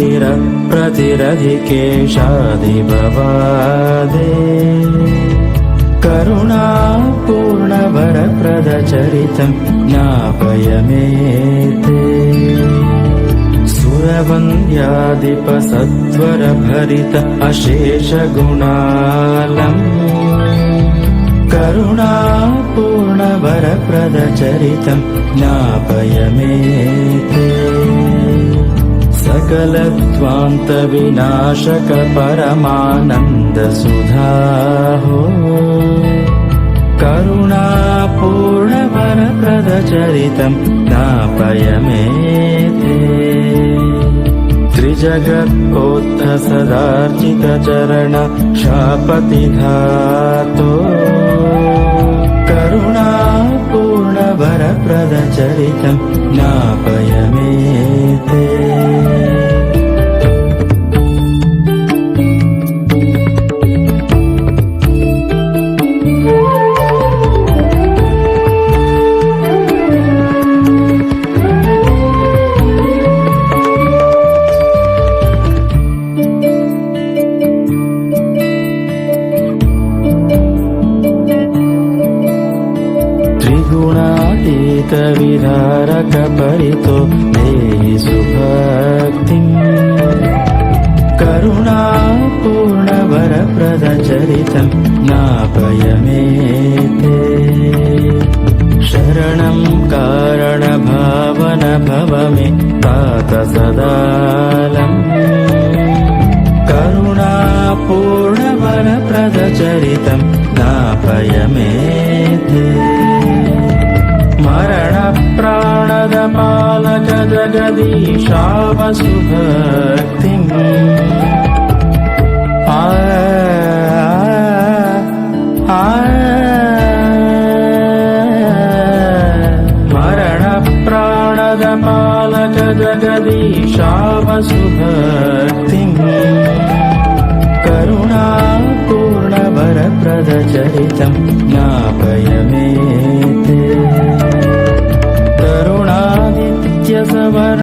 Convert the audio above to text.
प्रतिरधिकेशादिभवादे करुणापूर्णवरप्रदचरितं ज्ञापय मे ते सुरवन्द्यादिपसत्वरभरित अशेषगुणालम्। करुणापूर्णवरप्रदचरितं ज्ञापय मे ते सकलत्वान्तविनाशक परमानन्दसुधाहो करुणापूर्णवरप्रदचरितं ज्ञापय मे ते त्रिजगत्पोत्थसदार्चितचरण शापतिघातो करुणापूर्णवरप्रदचरितं ज्ञापय मे ते त्रिगुणातीतविधारकपरितो देहि सुभक्तिम् करुणापूर्णवरप्रदचरितं ज्ञापय मे ते शरणं कारणभावन भव मे तात सदालम् करुणापूर्णवरप्रदचरितं ज्ञापय मे ते मरणप्राणदपालक जगदीशावसुभक्तिम् आ आ मरणप्राणदपालक जगदीशावसुभक्तिम् करुणापूर्णवरप्रदचरितं ज्ञापय मे ते करुणादित्यसवर